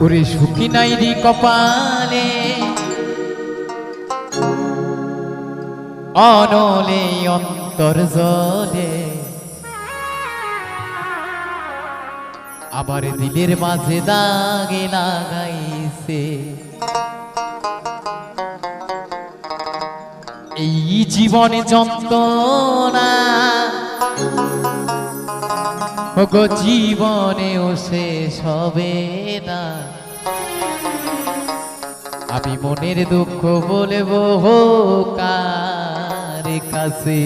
ওরে সুখী নাই রে কপালে। অনলে অন্তর জলে। আবার দিলের মাঝে দাগে লাগাইছে। এই জীবনে যন্ত্রণা ওগো জীবনেও শেষ হবে না। আমি মনের দুঃখ বলব কার কাছে?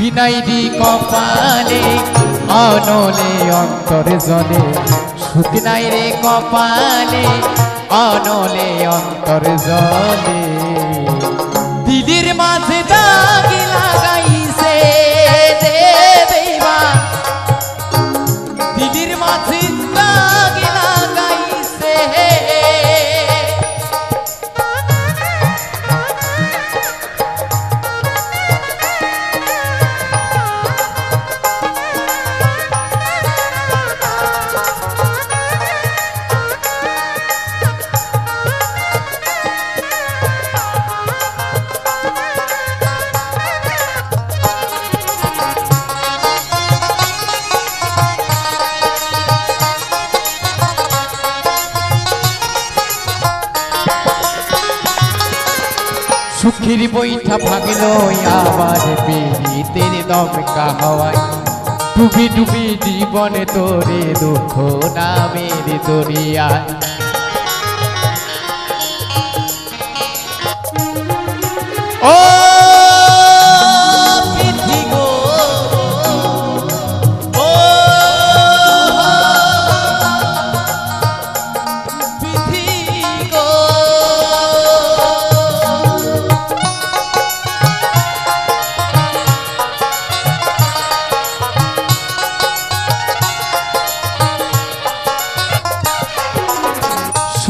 বিনাইরি কপালে অনলে অন্তরে জলে। সুতি নাই রে কপালে অনলে অন্তরে জলে। সুখের বৈঠা ভাগল আবার পীড়িতের দমকা হওয়ায়। ডুবি ডুবি জীবনে তোরে দুঃখ নামের দরিয়ায়। ও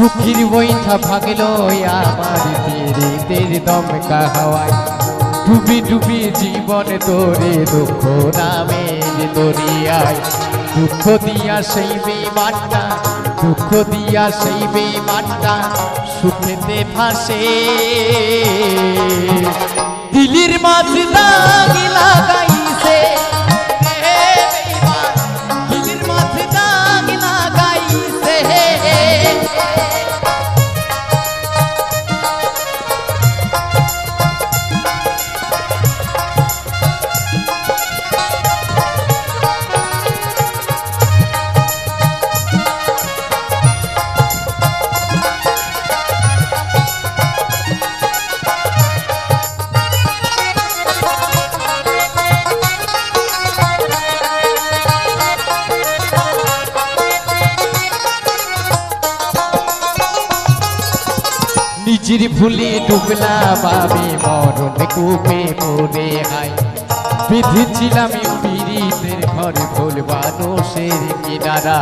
সুখীর বইঠা ভাগলো আমার তীরে দমকা হাওয়ায়। ডুবি ডুবি জীবন তোরে দুঃখ নামের দরিয়ায় দুঃখ দিয়া সেই বেমানটা, দুঃখ দিয়া সেই বেমানটা সুখেতে ভাসে। দিলির মাঝে দাগ লাগাইছে নিজের ভুলে ডুবলাম আমি মরণ কূপে পড়ে হাই বেঁধেছিলাম পীড়িতের ঘর ভুল মানুষের কিনারা।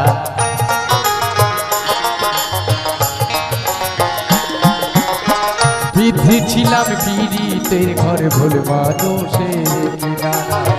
বেঁধেছিলাম পীড়িতের ঘর ভুল মানুষের কিনারা।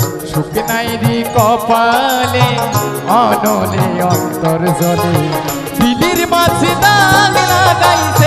সুখ নাই রি কপালে অনলে অন্তর জলে বিলির মাছ দাগ লাগাইছে